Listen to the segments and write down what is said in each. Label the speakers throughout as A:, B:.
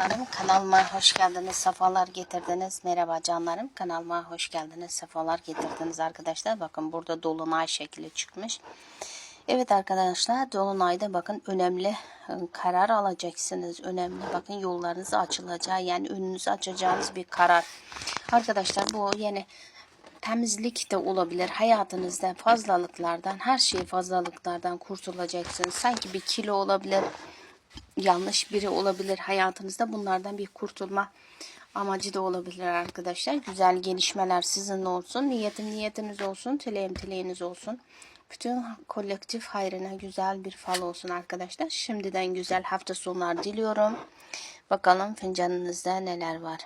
A: Canlarım kanalıma hoş geldiniz, sefalar getirdiniz. Merhaba canlarım kanalıma hoş geldiniz, sefalar getirdiniz arkadaşlar. Bakın burada dolunay şekli çıkmış. Evet arkadaşlar dolunayda bakın önemli ıı, karar alacaksınız. Önemli bakın yollarınız açılacağı yani önünüzü açacağınız bir karar. Arkadaşlar bu yeni temizlik de olabilir. Hayatınızda fazlalıklardan, her şey fazlalıklardan kurtulacaksınız. Sanki bir kilo olabilir, yanlış biri olabilir hayatınızda. Bunlardan bir kurtulma amacı da olabilir arkadaşlar. Güzel gelişmeler sizin olsun. Niyetim niyetiniz olsun. Dileğim dileğiniz olsun. Bütün kolektif hayrına güzel bir fal olsun arkadaşlar. Şimdiden güzel hafta sonlar diliyorum. Bakalım fincanınızda neler var.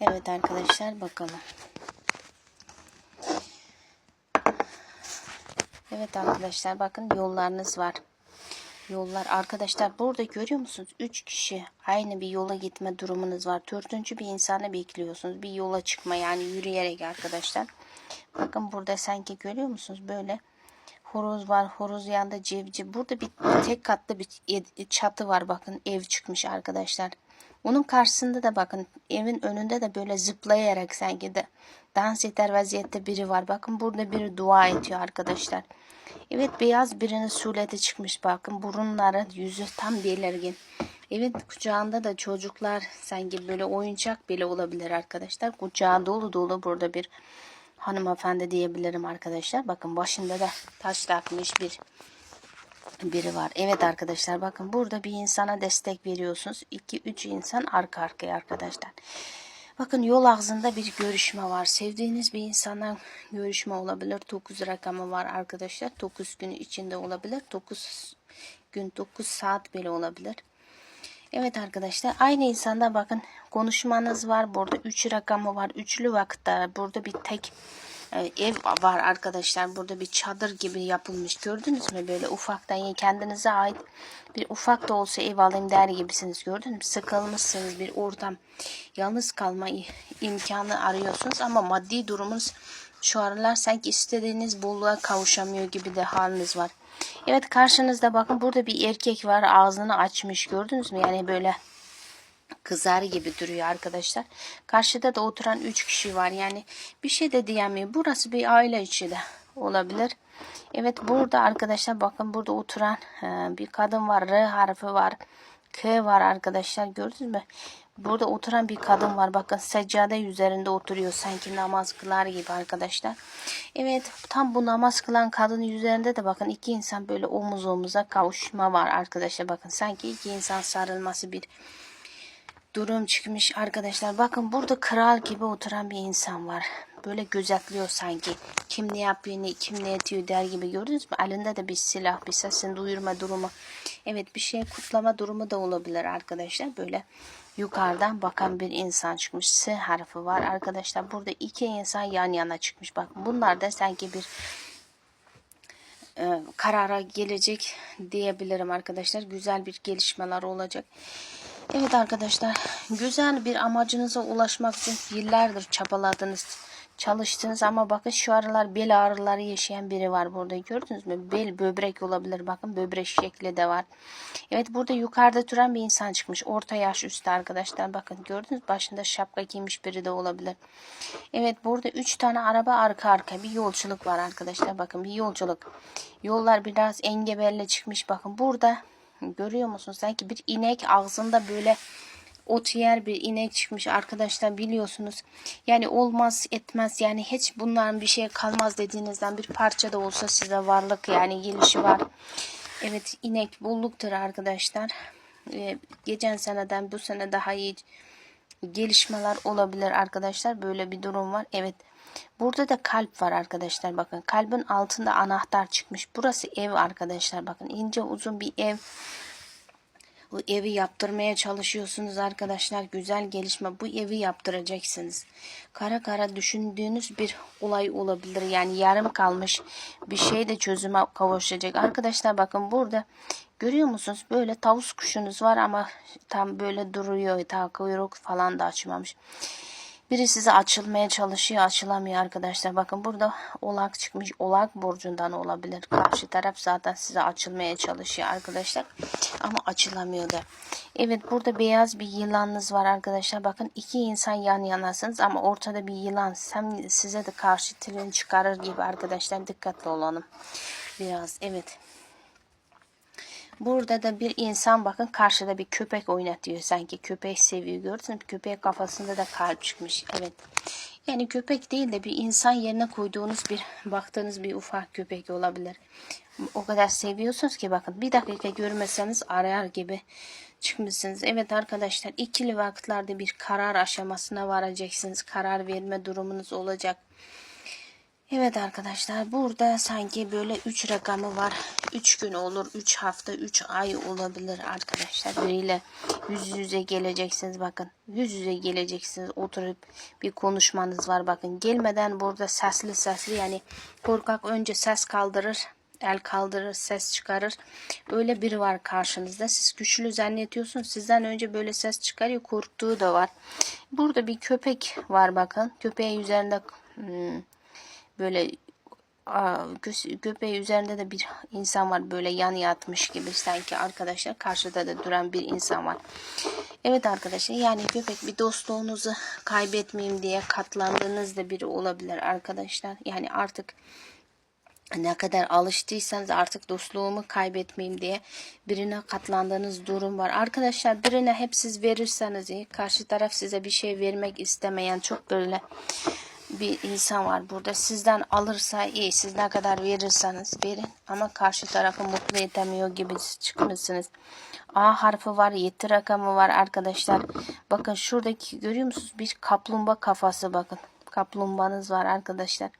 A: Evet arkadaşlar bakalım. Evet arkadaşlar bakın yollarınız var. Yollar arkadaşlar burada görüyor musunuz? 3 kişi aynı bir yola gitme durumunuz var. Dördüncü bir insanı bekliyorsunuz. Bir yola çıkma yani yürüyerek arkadaşlar. Bakın burada sanki görüyor musunuz? Böyle horoz var. Horoz yanında civciv. Burada bir tek katlı bir çatı var. Bakın ev çıkmış arkadaşlar. Onun karşısında da bakın evin önünde de böyle zıplayarak sanki de dans eder vaziyette biri var. Bakın burada biri dua ediyor arkadaşlar. Evet beyaz birinin sureti çıkmış bakın burunları yüzü tam belirgin. Evet kucağında da çocuklar sanki böyle oyuncak bile olabilir arkadaşlar. Kucağı dolu dolu burada bir hanımefendi diyebilirim arkadaşlar. Bakın başında da taş takmış bir biri var. Evet arkadaşlar bakın burada bir insana destek veriyorsunuz. 2-3 insan arka arkaya arkadaşlar. Bakın yol ağzında bir görüşme var. Sevdiğiniz bir insanla görüşme olabilir. 9 rakamı var arkadaşlar. 9 gün içinde olabilir. 9 gün 9 saat bile olabilir. Evet arkadaşlar aynı insanda bakın konuşmanız var. Burada 3 rakamı var. Üçlü vakitte burada bir tek e, ev var arkadaşlar. Burada bir çadır gibi yapılmış. Gördünüz mü? Böyle ufaktan yani kendinize ait bir ufak da olsa ev alayım der gibisiniz. Gördünüz mü? Sıkılmışsınız bir ortam. Yalnız kalma imkanı arıyorsunuz ama maddi durumunuz şu aralar sanki istediğiniz bolluğa kavuşamıyor gibi de haliniz var. Evet karşınızda bakın burada bir erkek var ağzını açmış gördünüz mü? Yani böyle kızar gibi duruyor arkadaşlar. Karşıda da oturan 3 kişi var. Yani bir şey de diyemiyor. Burası bir aile içi de olabilir. Evet burada arkadaşlar bakın burada oturan bir kadın var. R harfi var. K var arkadaşlar gördünüz mü? Burada oturan bir kadın var. Bakın seccade üzerinde oturuyor. Sanki namaz kılar gibi arkadaşlar. Evet tam bu namaz kılan kadının üzerinde de bakın iki insan böyle omuz omuza kavuşma var arkadaşlar. Bakın sanki iki insan sarılması bir durum çıkmış arkadaşlar. Bakın burada kral gibi oturan bir insan var. Böyle gözetliyor sanki. Kim ne yapıyor, ne, kim ne ediyor der gibi gördünüz mü? Elinde de bir silah, bir sesini duyurma durumu. Evet bir şey kutlama durumu da olabilir arkadaşlar. Böyle yukarıdan bakan bir insan çıkmış. S harfi var arkadaşlar. Burada iki insan yan yana çıkmış. Bakın bunlar da sanki bir e, karara gelecek diyebilirim arkadaşlar. Güzel bir gelişmeler olacak. Evet arkadaşlar güzel bir amacınıza ulaşmak için yıllardır çabaladınız çalıştınız ama bakın şu aralar bel ağrıları yaşayan biri var burada. Gördünüz mü? Bel böbrek olabilir. Bakın böbrek şekli de var. Evet burada yukarıda duran bir insan çıkmış. Orta yaş üstü arkadaşlar. Bakın gördünüz başında şapka giymiş biri de olabilir. Evet burada 3 tane araba arka arka bir yolculuk var arkadaşlar. Bakın bir yolculuk. Yollar biraz engebelle çıkmış. Bakın burada Görüyor musunuz? Sanki bir inek ağzında böyle ot yer bir inek çıkmış arkadaşlar biliyorsunuz. Yani olmaz etmez yani hiç bunların bir şey kalmaz dediğinizden bir parça da olsa size varlık yani gelişi var. Evet inek bolluktur arkadaşlar. Ee, geçen seneden bu sene daha iyi gelişmeler olabilir arkadaşlar. Böyle bir durum var. Evet. Burada da kalp var arkadaşlar. Bakın kalbin altında anahtar çıkmış. Burası ev arkadaşlar. Bakın ince uzun bir ev. Bu evi yaptırmaya çalışıyorsunuz arkadaşlar. Güzel gelişme. Bu evi yaptıracaksınız. Kara kara düşündüğünüz bir olay olabilir. Yani yarım kalmış bir şey de çözüme kavuşacak. Arkadaşlar bakın burada görüyor musunuz? Böyle tavus kuşunuz var ama tam böyle duruyor. Ta kuyruk falan da açmamış. Biri size açılmaya çalışıyor, açılamıyor arkadaşlar. Bakın burada olak çıkmış. Olak burcundan olabilir. Karşı taraf zaten size açılmaya çalışıyor arkadaşlar. Ama açılamıyor da. Evet burada beyaz bir yılanınız var arkadaşlar. Bakın iki insan yan yanasınız ama ortada bir yılan. Hem size de karşı tren çıkarır gibi arkadaşlar. Dikkatli olalım. Biraz evet. Burada da bir insan bakın karşıda bir köpek oynatıyor sanki köpek seviyor gördünüz mü? Köpeğin kafasında da kalp çıkmış. Evet. Yani köpek değil de bir insan yerine koyduğunuz bir baktığınız bir ufak köpek olabilir. O kadar seviyorsunuz ki bakın bir dakika görmeseniz arayar gibi çıkmışsınız. Evet arkadaşlar ikili vakitlerde bir karar aşamasına varacaksınız. Karar verme durumunuz olacak. Evet arkadaşlar burada sanki böyle 3 rakamı var. 3 gün olur, 3 hafta, 3 ay olabilir arkadaşlar. Biriyle yüz yüze geleceksiniz bakın. Yüz yüze geleceksiniz. Oturup bir konuşmanız var bakın. Gelmeden burada sesli sesli yani korkak önce ses kaldırır. El kaldırır, ses çıkarır. Öyle biri var karşınızda. Siz güçlü zannediyorsunuz. Sizden önce böyle ses çıkarıyor. Korktuğu da var. Burada bir köpek var bakın. Köpeğin üzerinde hmm, böyle göbeği üzerinde de bir insan var böyle yan yatmış gibi sanki arkadaşlar karşıda da duran bir insan var. Evet arkadaşlar yani köpek bir dostluğunuzu kaybetmeyeyim diye katlandığınız da biri olabilir arkadaşlar. Yani artık ne kadar alıştıysanız artık dostluğumu kaybetmeyeyim diye birine katlandığınız durum var. Arkadaşlar birine hep siz verirseniz iyi. Karşı taraf size bir şey vermek istemeyen çok böyle bir insan var burada. Sizden alırsa iyi. Siz ne kadar verirseniz verin. Ama karşı tarafı mutlu edemiyor gibi çıkmışsınız. A harfi var. Yedi rakamı var arkadaşlar. Bakın şuradaki görüyor musunuz? Bir kaplumbağa kafası bakın. Kaplumbağanız var arkadaşlar.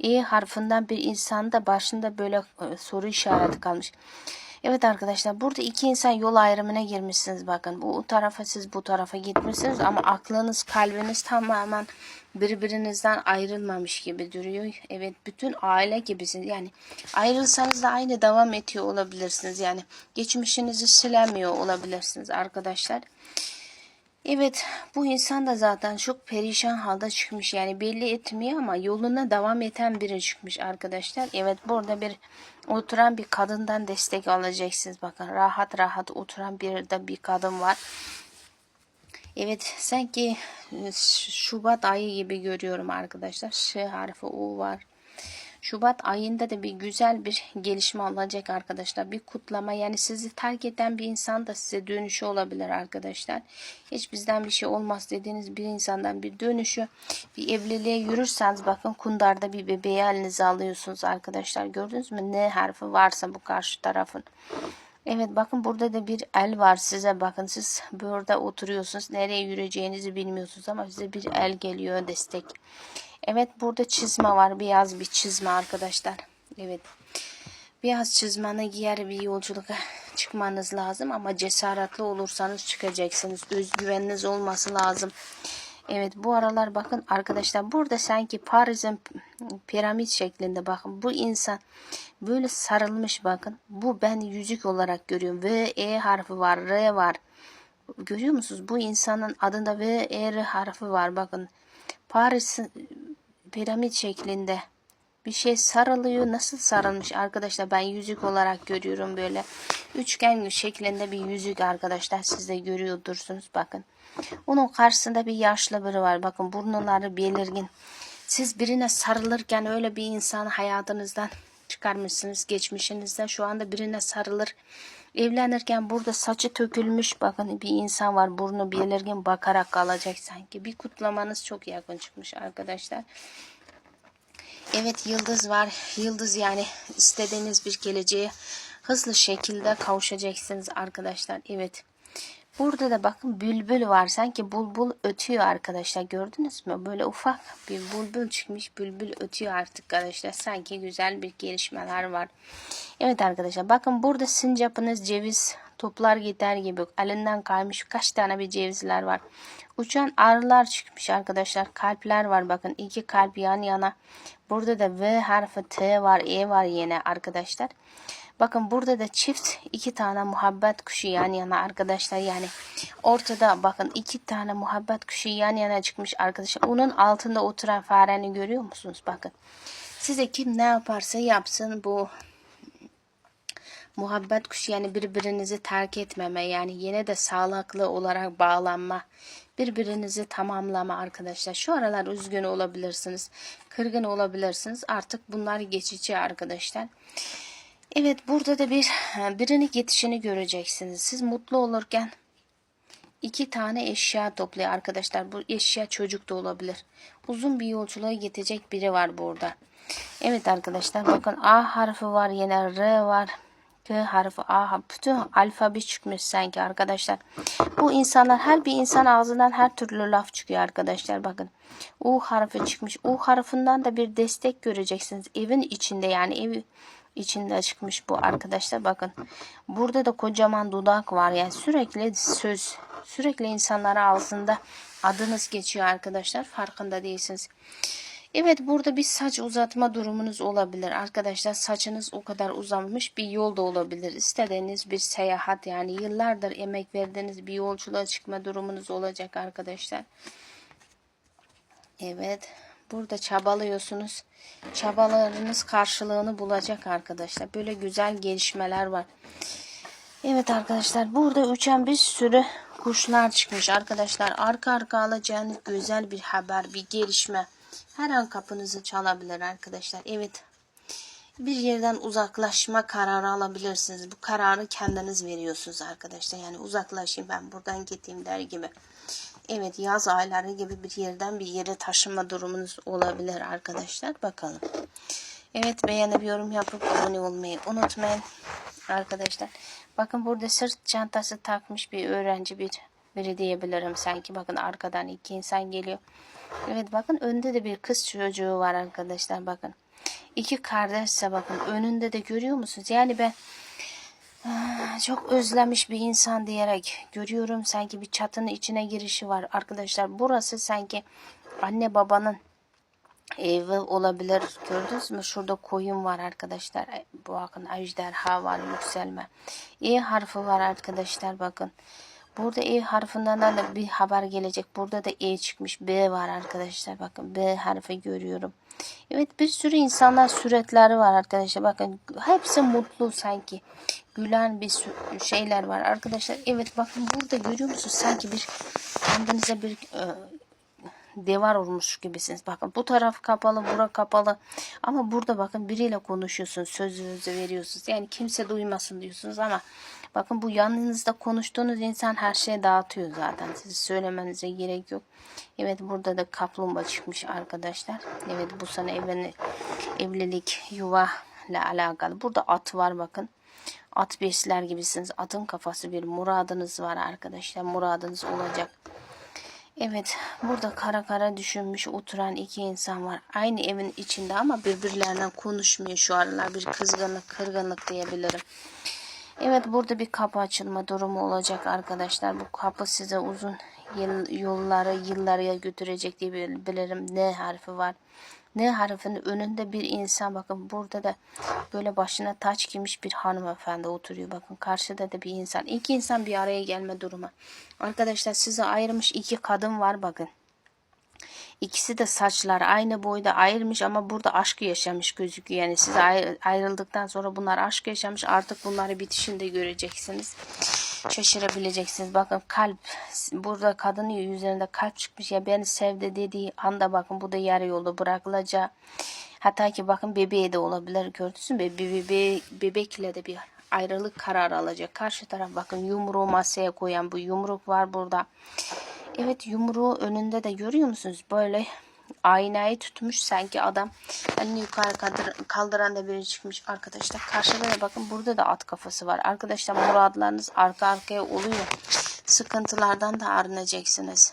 A: E harfinden bir insan da başında böyle e, soru işareti kalmış. Evet arkadaşlar burada iki insan yol ayrımına girmişsiniz bakın. Bu tarafa siz bu tarafa gitmişsiniz ama aklınız kalbiniz tamamen birbirinizden ayrılmamış gibi duruyor. Evet bütün aile gibisiniz. Yani ayrılsanız da aynı devam ediyor olabilirsiniz. Yani geçmişinizi silemiyor olabilirsiniz arkadaşlar. Evet bu insan da zaten çok perişan halde çıkmış. Yani belli etmiyor ama yoluna devam eden biri çıkmış arkadaşlar. Evet burada bir oturan bir kadından destek alacaksınız. Bakın rahat rahat oturan bir de bir kadın var. Evet sanki Şubat ayı gibi görüyorum arkadaşlar. Ş harfi U var. Şubat ayında da bir güzel bir gelişme olacak arkadaşlar. Bir kutlama yani sizi terk eden bir insan da size dönüşü olabilir arkadaşlar. Hiç bizden bir şey olmaz dediğiniz bir insandan bir dönüşü. Bir evliliğe yürürseniz bakın kundarda bir bebeği elinize alıyorsunuz arkadaşlar. Gördünüz mü? Ne harfi varsa bu karşı tarafın. Evet bakın burada da bir el var size bakın siz burada oturuyorsunuz nereye yürüyeceğinizi bilmiyorsunuz ama size bir el geliyor destek. Evet burada çizme var beyaz bir çizme arkadaşlar. Evet beyaz çizmeni giyer bir yolculuğa çıkmanız lazım ama cesaretli olursanız çıkacaksınız. Özgüveniniz olması lazım. Evet bu aralar bakın arkadaşlar burada sanki Paris'in piramit şeklinde bakın bu insan böyle sarılmış bakın. Bu ben yüzük olarak görüyorum. V, E harfi var, R var. Görüyor musunuz? Bu insanın adında V, E, R harfi var bakın. Paris piramit şeklinde bir şey sarılıyor. Nasıl sarılmış arkadaşlar? Ben yüzük olarak görüyorum böyle. Üçgen şeklinde bir yüzük arkadaşlar. Siz de görüyordursunuz. Bakın. Onun karşısında bir yaşlı biri var. Bakın burnları belirgin. Siz birine sarılırken öyle bir insanı hayatınızdan çıkarmışsınız. Geçmişinizden şu anda birine sarılır. Evlenirken burada saçı tökülmüş bakın bir insan var burnu belirgin bakarak kalacak sanki. Bir kutlamanız çok yakın çıkmış arkadaşlar. Evet yıldız var. Yıldız yani istediğiniz bir geleceğe hızlı şekilde kavuşacaksınız arkadaşlar. Evet. Burada da bakın bülbül var. Sanki bulbul ötüyor arkadaşlar. Gördünüz mü? Böyle ufak bir bulbul çıkmış. Bülbül ötüyor artık arkadaşlar. Sanki güzel bir gelişmeler var. Evet arkadaşlar bakın burada sincapınız ceviz toplar gider gibi elinden kaymış kaç tane bir cevizler var. Uçan arılar çıkmış arkadaşlar. Kalpler var bakın. iki kalp yan yana. Burada da V harfi T var, E var yine arkadaşlar. Bakın burada da çift iki tane muhabbet kuşu yan yana arkadaşlar. Yani ortada bakın iki tane muhabbet kuşu yan yana çıkmış arkadaşlar. Onun altında oturan fareni görüyor musunuz? Bakın. Size kim ne yaparsa yapsın bu muhabbet kuşu yani birbirinizi terk etmeme yani yine de sağlıklı olarak bağlanma birbirinizi tamamlama arkadaşlar şu aralar üzgün olabilirsiniz kırgın olabilirsiniz artık bunlar geçici arkadaşlar evet burada da bir birini yetişini göreceksiniz siz mutlu olurken iki tane eşya topluyor arkadaşlar bu eşya çocuk da olabilir uzun bir yolculuğa gidecek biri var burada evet arkadaşlar bakın A harfi var yine R var K harfi A bütün alfabe çıkmış sanki arkadaşlar. Bu insanlar her bir insan ağzından her türlü laf çıkıyor arkadaşlar bakın. U harfi çıkmış. U harfinden de bir destek göreceksiniz. Evin içinde yani ev içinde çıkmış bu arkadaşlar bakın. Burada da kocaman dudak var yani sürekli söz sürekli insanlara ağzında adınız geçiyor arkadaşlar farkında değilsiniz. Evet burada bir saç uzatma durumunuz olabilir. Arkadaşlar saçınız o kadar uzamış bir yol da olabilir. İstediğiniz bir seyahat yani yıllardır emek verdiğiniz bir yolculuğa çıkma durumunuz olacak arkadaşlar. Evet burada çabalıyorsunuz. Çabalarınız karşılığını bulacak arkadaşlar. Böyle güzel gelişmeler var. Evet arkadaşlar burada uçan bir sürü kuşlar çıkmış arkadaşlar. Arka arka alacağınız güzel bir haber, bir gelişme. Her an kapınızı çalabilir arkadaşlar. Evet. Bir yerden uzaklaşma kararı alabilirsiniz. Bu kararı kendiniz veriyorsunuz arkadaşlar. Yani uzaklaşayım ben buradan gideyim der gibi. Evet yaz ayları gibi bir yerden bir yere taşınma durumunuz olabilir arkadaşlar. Bakalım. Evet beğenip yorum yapıp abone olmayı unutmayın arkadaşlar. Bakın burada sırt çantası takmış bir öğrenci bir biri diyebilirim sanki. Bakın arkadan iki insan geliyor. Evet bakın önde de bir kız çocuğu var arkadaşlar bakın. İki kardeşse bakın önünde de görüyor musunuz? Yani ben çok özlemiş bir insan diyerek görüyorum sanki bir çatının içine girişi var arkadaşlar. Burası sanki anne babanın evi olabilir. Gördünüz mü? Şurada koyun var arkadaşlar. Bu bakın ejderha var yükselme. E harfi var arkadaşlar bakın. Burada E harfinden de bir haber gelecek. Burada da E çıkmış. B var arkadaşlar. Bakın B harfi görüyorum. Evet bir sürü insanlar suretleri var arkadaşlar. Bakın hepsi mutlu sanki. Gülen bir şeyler var arkadaşlar. Evet bakın burada görüyor musunuz? Sanki bir kendinize bir e, devar olmuş gibisiniz. Bakın bu taraf kapalı, bura kapalı. Ama burada bakın biriyle konuşuyorsunuz. Sözünüzü veriyorsunuz. Yani kimse duymasın diyorsunuz ama bakın bu yanınızda konuştuğunuz insan her şeyi dağıtıyor zaten. Sizi söylemenize gerek yok. Evet burada da kaplumbağa çıkmış arkadaşlar. Evet bu sene evlen evlilik, yuva ile alakalı. Burada at var bakın. At besler gibisiniz. Atın kafası bir muradınız var arkadaşlar. Muradınız olacak. Evet, burada kara kara düşünmüş oturan iki insan var. Aynı evin içinde ama birbirlerinden konuşmuyor şu aralar. Bir kızgınlık, kırgınlık diyebilirim. Evet, burada bir kapı açılma durumu olacak arkadaşlar. Bu kapı size uzun yıl, yolları, yıllara götürecek diye bilirim. N harfi var. N harfinin önünde bir insan bakın burada da böyle başına taç giymiş bir hanımefendi oturuyor. Bakın karşıda da bir insan. İki insan bir araya gelme durumu. Arkadaşlar size ayırmış iki kadın var bakın. İkisi de saçlar aynı boyda ayırmış ama burada aşkı yaşamış gözüküyor. Yani size ayrıldıktan sonra bunlar aşk yaşamış. Artık bunları bitişinde göreceksiniz. Şaşırabileceksiniz. Bakın kalp. Burada kadının üzerinde kalp çıkmış. Ya beni sevdi dediği anda bakın bu da yarı yolda bırakılacak. Hatta ki bakın bebeğe de olabilir. Gördünüz mü? Bebe, bebe, bebekle de bir ayrılık kararı alacak. Karşı taraf bakın yumruğu masaya koyan bu yumruk var burada. Evet yumruğu önünde de görüyor musunuz? Böyle aynayı tutmuş sanki adam elini yukarı kaldır, kaldıran da biri çıkmış arkadaşlar. Karşıda da bakın burada da at kafası var. Arkadaşlar muradlarınız arka arkaya oluyor. Sıkıntılardan da arınacaksınız.